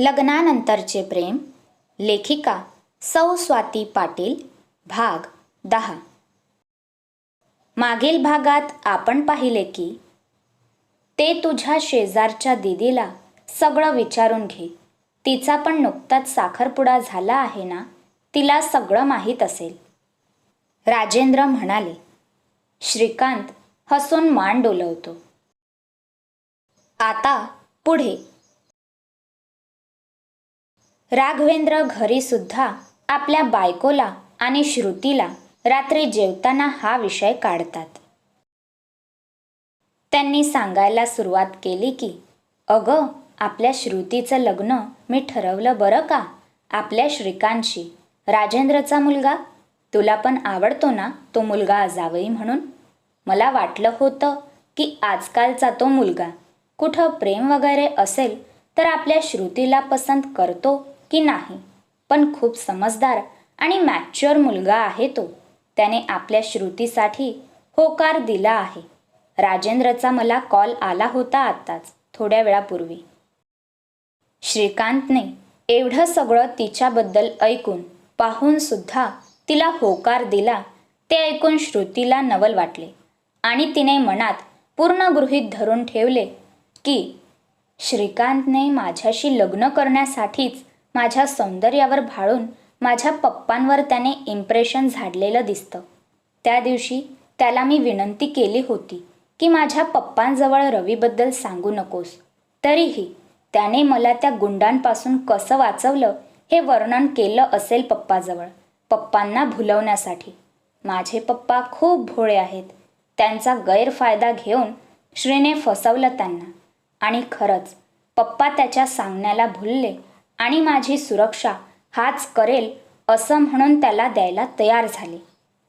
लग्नानंतरचे प्रेम लेखिका सौ स्वाती पाटील भाग दहा. मागील भागात आपण पाहिले की ते तुझ्या शेजारच्या दीदीला सगळं विचारून घे. तिचा पण नुकताच साखरपुडा झाला आहे ना? तिला सगळं माहीत असेल. राजेंद्र म्हणाले श्रीकांत हसून मान डोलवतो. आता पुढे राघवेंद्र घरी सुद्धा आपल्या बायकोला आणि श्रुतीला रात्री जेवताना हा विषय काढतात. त्यांनी सांगायला सुरुवात केली की अगं आपल्या श्रुतीचं लग्न मी ठरवलं बरं का? आपल्या श्रीकांतशी. राजेंद्रचा मुलगा? तुला पण आवडतो ना तो मुलगा अजावई म्हणून? मला वाटलं होतं की आजकालचा तो मुलगा. कुठं प्रेम वगैरे असेल तर आपल्या श्रुतीला पसंत करतो की नाही. पण खूप समजदार आणि मॅच्युअर मुलगा आहे तो. त्याने आपल्या श्रुतीसाठी होकार दिला आहे. राजेंद्रचा मला कॉल आला होता आत्ताच थोड्या वेळापूर्वी. श्रीकांतने एवढं सगळं तिच्याबद्दल ऐकून पाहून सुद्धा तिला होकार दिला ते ऐकून श्रुतीला नवल वाटले. आणि तिने मनात पूर्ण गृहीत धरून ठेवले की श्रीकांतने माझ्याशी लग्न करण्यासाठीच माझ्या सौंदर्यावर भाळून माझ्या पप्पांवर त्याने इम्प्रेशन झाडलेलं दिसतं. त्या दिवशी त्याला मी विनंती केली होती की माझ्या पप्पांजवळ रवीबद्दल सांगू नकोस. तरीही त्याने मला त्या गुंडांपासून कसं वाचवलं हे वर्णन केलं असेल पप्पाजवळ पप्पांना भुलवण्यासाठी. माझे पप्पा खूप भोळे आहेत. त्यांचा गैरफायदा घेऊन श्रीने फसवलं त्यांना. आणि खरंच पप्पा त्याच्या सांगण्याला भुलले आणि माझी सुरक्षा हाच करेल असं म्हणून त्याला द्यायला तयार झाले.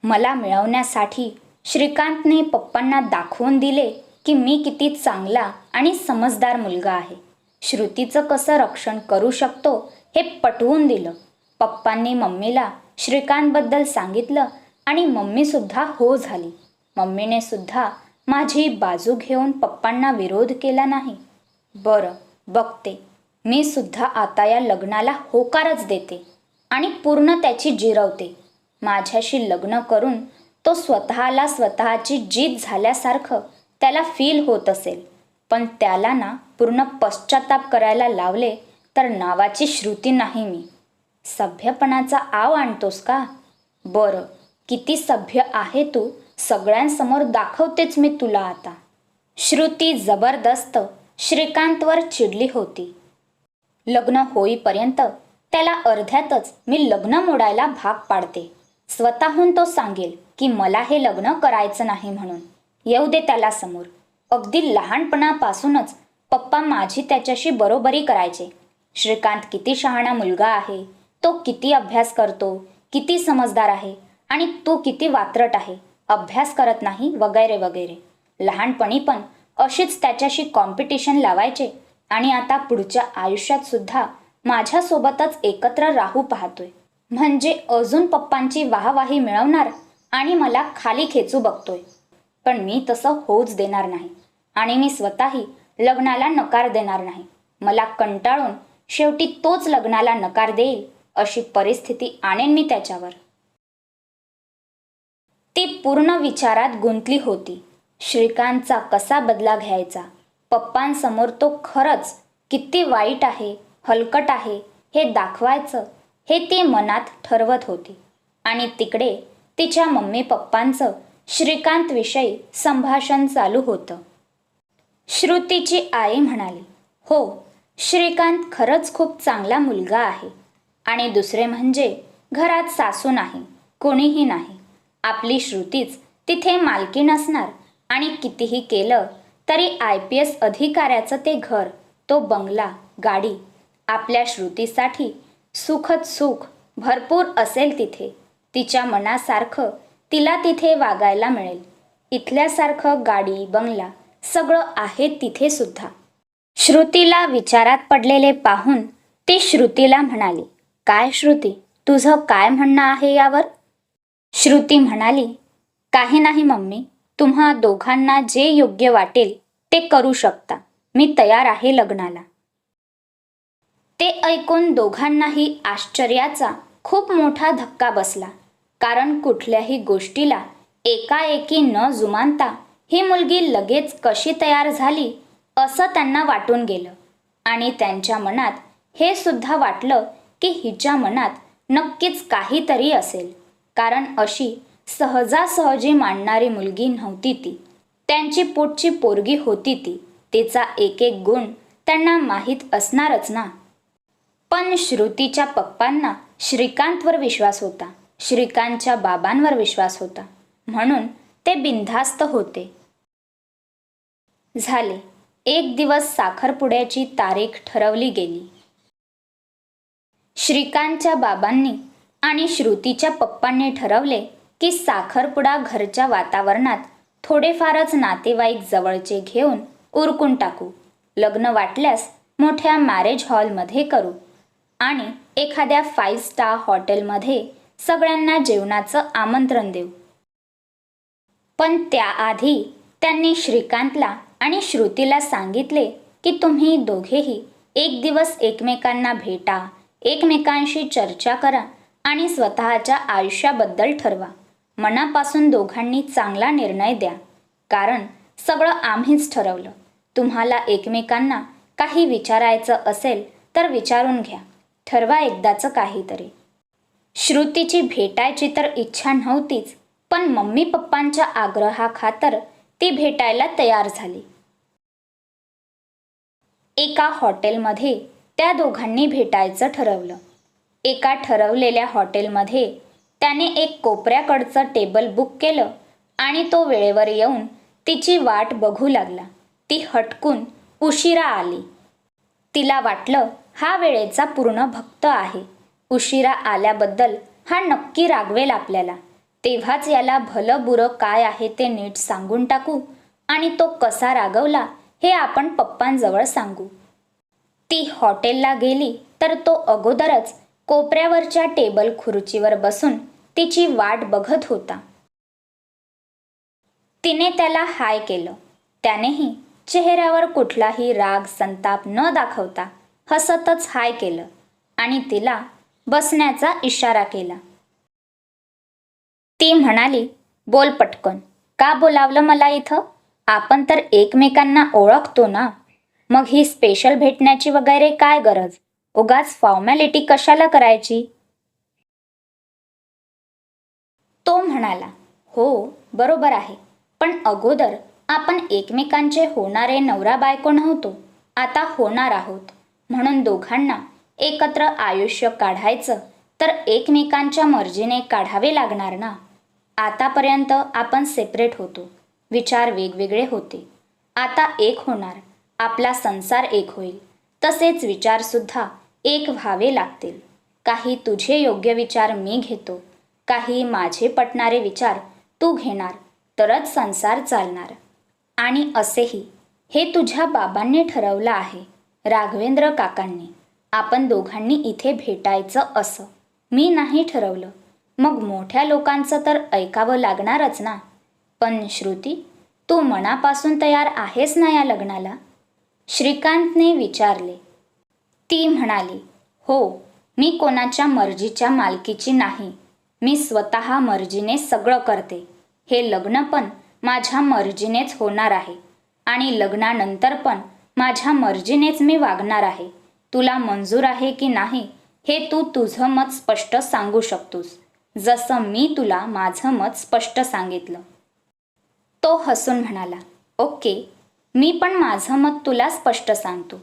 मला मिळवण्यासाठी श्रीकांतने पप्पांना दाखवून दिले की मी किती चांगला आणि समजदार मुलगा आहे. श्रुतीचं कसं रक्षण करू शकतो हे पटवून दिलं. पप्पांनी मम्मीला श्रीकांतबद्दल सांगितलं आणि मम्मीसुद्धा हो झाली. मम्मीने सुद्धा माझी बाजू घेऊन पप्पांना विरोध केला नाही. बरं बघते. मी सुद्धा आता या लग्नाला होकारच देते आणि पूर्ण त्याची जिरवते. माझ्याशी लग्न करून तो स्वतःला स्वतःची जीत झाल्यासारखं त्याला फील होत असेल. पण त्याला ना पूर्ण पश्चाताप करायला लावले तर नावाची श्रुती नाही मी. सभ्यपणाचा आव आणतोस का? बरं किती सभ्य आहे तू सगळ्यांसमोर दाखवतेच मी तुला आता. श्रुती जबरदस्त श्रीकांतवर चिडली होती. लग्न होईपर्यंत त्याला अर्ध्यातच मी लग्न मोडायला भाग पाडते. स्वतःहून तो सांगेल की मला हे लग्न करायचं नाही म्हणून. येऊ दे त्याला समोर. अगदी लहानपणापासूनच पप्पा माझी त्याच्याशी बरोबरी करायचे. श्रीकांत किती शहाणा मुलगा आहे. तो किती अभ्यास करतो. किती समजदार आहे. आणि तू किती वात्रट आहे. अभ्यास करत नाही वगैरे वगैरे. लहानपणी पण अशीच त्याच्याशी कॉम्पिटिशन लावायचे. आणि आता पुढच्या आयुष्यात सुद्धा माझ्यासोबतच एकत्र राहू पाहतोय. म्हणजे अजून पप्पांची वाहवाही मिळवणार आणि मला खाली खेचू बघतोय. पण मी तसं होऊच देणार नाही आणि मी स्वतःही लग्नाला नकार देणार नाही. मला कंटाळून शेवटी तोच लग्नाला नकार देईल अशी परिस्थिती आणेन मी त्याच्यावर. ती पूर्ण विचारात गुंतली होती. श्रीकांतचा कसा बदला घ्यायचा? पप्पांसमोर तो खरंच किती वाईट आहे हलकट आहे हे दाखवायचं हे ती मनात ठरवत होती. आणि तिकडे तिच्या मम्मी पप्पांचं श्रीकांतविषयी संभाषण चालू होतं. श्रुतीची आई म्हणाली हो श्रीकांत खरंच खूप चांगला मुलगा आहे. आणि दुसरे म्हणजे घरात सासू नाही कोणीही नाही. आपली श्रुतीच तिथे मालकी नसणार आणि कितीही केलं तरी आय पी एस अधिकाऱ्याचं ते घर तो बंगला गाडी आपल्या श्रुतीसाठी सुखद सुख भरपूर असेल तिथे. तिच्या मनासारखं तिला तिथे वागायला मिळेल. इथल्यासारखं गाडी बंगला सगळं आहे तिथे सुद्धा. श्रुतीला विचारात पडलेले पाहून ती श्रुतीला म्हणाली काय श्रुती? तुझं काय म्हणणं आहे यावर? श्रुती म्हणाली काही नाही मम्मी. तुम्हा दोघांना जे योग्य वाटेल ते करू शकता. मी तयार आहे लग्नाला. ते ऐकून दोघांनाही आश्चर्याचा खूप मोठा धक्का बसला. कारण कुठल्याही गोष्टीला एकाएकी न जुमानता ही मुलगी लगेच कशी तयार झाली असं त्यांना वाटून गेलं. आणि त्यांच्या मनात हे सुद्धा वाटलं की हिच्या मनात नक्कीच काहीतरी असेल. कारण अशी सहजासहजी मांडणारी मुलगी नव्हती ती. त्यांची पोटची पोरगी होती ती. तिचा एक एक गुण त्यांना माहीत असणारच ना. पण श्रुतीच्या पप्पांना श्रीकांतवर विश्वास होता. श्रीकांतच्या बाबांवर विश्वास होता. म्हणून ते बिनधास्त होते. झाले. एक दिवस साखरपुड्याची तारीख ठरवली गेली. श्रीकांतच्या बाबांनी आणि श्रुतीच्या पप्पांनी ठरवले की साखरपुडा घरच्या वातावरणात थोडेफारच नातेवाईक जवळचे घेऊन उरकून टाकू. लग्न वाटल्यास मोठ्या मॅरेज हॉलमध्ये करू. आणि एखाद्या फाईव्ह स्टार हॉटेलमध्ये सगळ्यांना जेवणाचं आमंत्रण देऊ. पण त्याआधी त्यांनी श्रीकांतला आणि श्रुतीला सांगितले की तुम्ही दोघेही एक दिवस एकमेकांना भेटा एकमेकांशी चर्चा करा आणि स्वतःच्या आयुष्याबद्दल ठरवा. मनापासून दोघांनी चांगला निर्णय द्या. कारण सगळं आम्हीच ठरवलं. तुम्हाला एकमेकांना काही विचारायचं असेल तर विचारून घ्या. ठरवा एकदाचं काहीतरी. श्रुतीची भेटायची तर इच्छा नव्हतीच पण मम्मी पप्पांच्या आग्रहाखातर ती भेटायला तयार झाली. एका हॉटेलमध्ये त्या दोघांनी भेटायचं ठरवलं. एका ठरवलेल्या हॉटेलमध्ये त्याने एक कोपऱ्याकडचं टेबल बुक केलं आणि तो वेळेवर येऊन तिची वाट बघू लागला. ती हटकून उशिरा आली. तिला वाटलं हा वेळेचा पूर्ण भक्त आहे. उशिरा आल्याबद्दल हा नक्की रागवेल आपल्याला. तेव्हाच याला भलं बुरं काय आहे ते नीट सांगून टाकू आणि तो कसा रागवला हे आपण पप्पांजवळ सांगू. ती हॉटेलला गेली तर तो अगोदरच कोपऱ्यावरच्या टेबल खुर्चीवर बसून तिची वाट बघत होता. तिने त्याला हाय केलं. त्यानेही चेहऱ्यावर कुठलाही राग संताप न दाखवता हसतच हाय केलं आणि तिला बसण्याचा इशारा केला. ती म्हणाली बोल पटकन. का बोलावलं मला इथं? आपण तर एकमेकांना ओळखतो ना. मग ही स्पेशल भेटण्याची वगैरे काय गरज? उगाच फॉर्मॅलिटी कशाला करायची? तो म्हणाला हो बरोबर आहे. पण अगोदर आपण एकमेकांचे होणारे नवरा बायको नव्हतो. आता होणार आहोत. म्हणून दोघांना एकत्र आयुष्य काढायचं तर एकमेकांच्या मर्जीने काढावे लागणार ना? आतापर्यंत आपण सेपरेट होतो. विचार वेगवेगळे होते. आता एक होणार आपला संसार एक होईल. तसेच विचारसुद्धा एक व्हावे लागतील. काही तुझे योग्य विचार मी घेतो. काही माझे पटणारे विचार तू घेणार तरच संसार चालणार. आणि असेही हे तुझ्या बाबांनी ठरवलं आहे राघवेंद्र काकांनी. आपण दोघांनी इथे भेटायचं असं. मी नाही ठरवलं. मग मोठ्या लोकांचं तर ऐकावं लागणारच ना. पण श्रुती तू मनापासून तयार आहेस ना या लग्नाला? श्रीकांतने विचारले. ती म्हणाली हो मी कोणाच्या मर्जीच्या मालकीची नाही. मी स्वतः मर्जीने सगळं करते. हे लग्न पण माझ्या मर्जीनेच होणार आहे. आणि लग्नानंतर पण माझ्या मर्जीनेच मी वागणार आहे. तुला मंजूर आहे की नाही हे तू तुझं मत स्पष्ट सांगू शकतोस. जसं मी तुला माझं मत स्पष्ट सांगितलं. तो हसून म्हणाला ओके मी पण माझं मत तुला स्पष्ट सांगतो.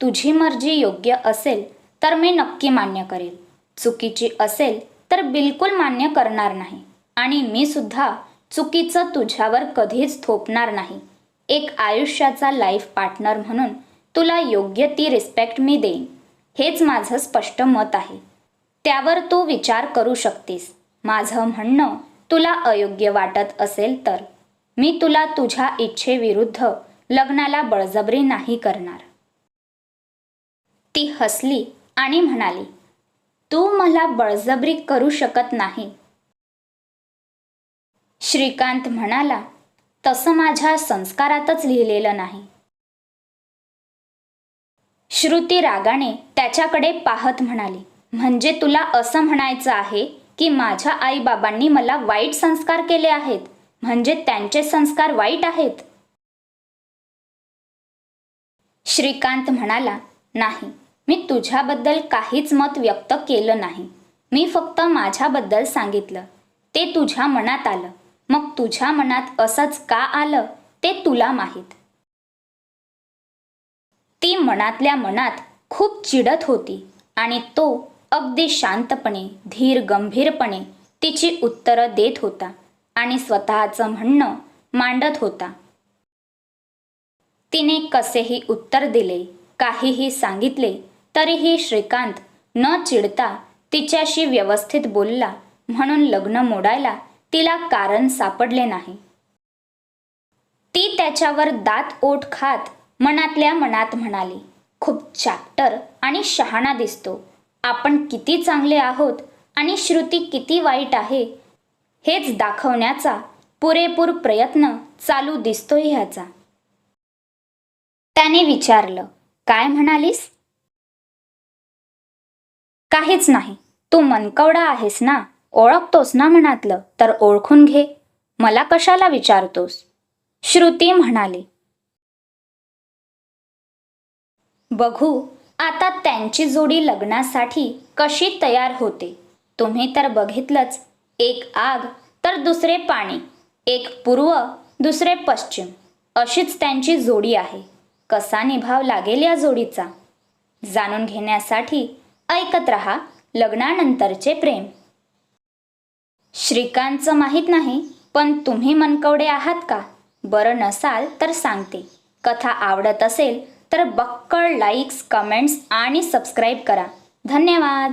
तुझी मर्जी योग्य असेल तर मी नक्की मान्य करेल. चुकीची असेल तर बिलकुल मान्य करणार नाही. आणि मी सुद्धा चुकीचं तुझ्यावर कधीच थोपणार नाही. एक आयुष्याचा लाईफ पार्टनर म्हणून तुला योग्य ती रिस्पेक्ट मी देईन. हेच माझं स्पष्ट मत आहे. त्यावर तू विचार करू शकतेस. माझं म्हणणं तुला अयोग्य वाटत असेल तर. मी तुला तुझ्या इच्छेविरुद्ध लग्नाला बळजबरी नाही करणार. ती हसली आणि म्हणाली तू मला बळजबरी करू शकत नाही. श्रीकांत म्हणाला तसं माझ्या संस्कारातच लिहिलेलं नाही. श्रुती रागाने त्याच्याकडे पाहत म्हणाली म्हणजे तुला असं म्हणायचं आहे की माझ्या आईबाबांनी मला वाईट संस्कार केले आहेत? म्हणजे त्यांचे संस्कार वाईट आहेत? श्रीकांत म्हणाला नाही. मी तुझ्याबद्दल काहीच मत व्यक्त केलं नाही. मी फक्त माझ्याबद्दल सांगितलं. ते तुझ्या मनात आलं. मग तुझ्या मनात असंच का आलं ते तुला माहीत. ती मनातल्या मनात खूप चिडत होती आणि तो अगदी शांतपणे धीर गंभीरपणे तिची उत्तरं देत होता आणि स्वतःचं म्हणणं मांडत होता. तिने कसेही उत्तर दिले काहीही सांगितले तरीही श्रीकांत न चिडता तिच्याशी व्यवस्थित बोलला. म्हणून लग्न मोडायला तिला कारण सापडले नाही. ती त्याच्यावर दात ओठ खात मनातल्या मनात म्हणाली खूप चॅप्टर आणि शहाणा दिसतो. आपण किती चांगले आहोत आणि श्रुती किती वाईट आहे हेच दाखवण्याचा पुरेपूर प्रयत्न चालू दिसतोय ह्याचा त्याने विचारलं काय म्हणालीस? काहीच नाही. तू मनकवडा आहेस ना? ओळखतोस ना मनातलं? तर ओळखून घे. मला कशाला विचारतोस? श्रुती म्हणाली. बघू आता त्यांची जोडी लग्नासाठी कशी तयार होते? तुम्ही तर बघितलंच एक आग तर दुसरे पाणी एक पूर्व दुसरे पश्चिम. अशीच त्यांची जोडी आहे. कसा निभाव लागेल या जोडीचा? जाणून घेण्यासाठी ऐकत रहा लग्नानंतरचे प्रेम. श्रीकांतचं माहीत नाही पण तुम्ही मनकवडे आहात का? बरं नसाल तर सांगते. कथा आवडत असेल तर बक्कळ लाईक्स कमेंट्स आणि सबस्क्राईब करा. धन्यवाद!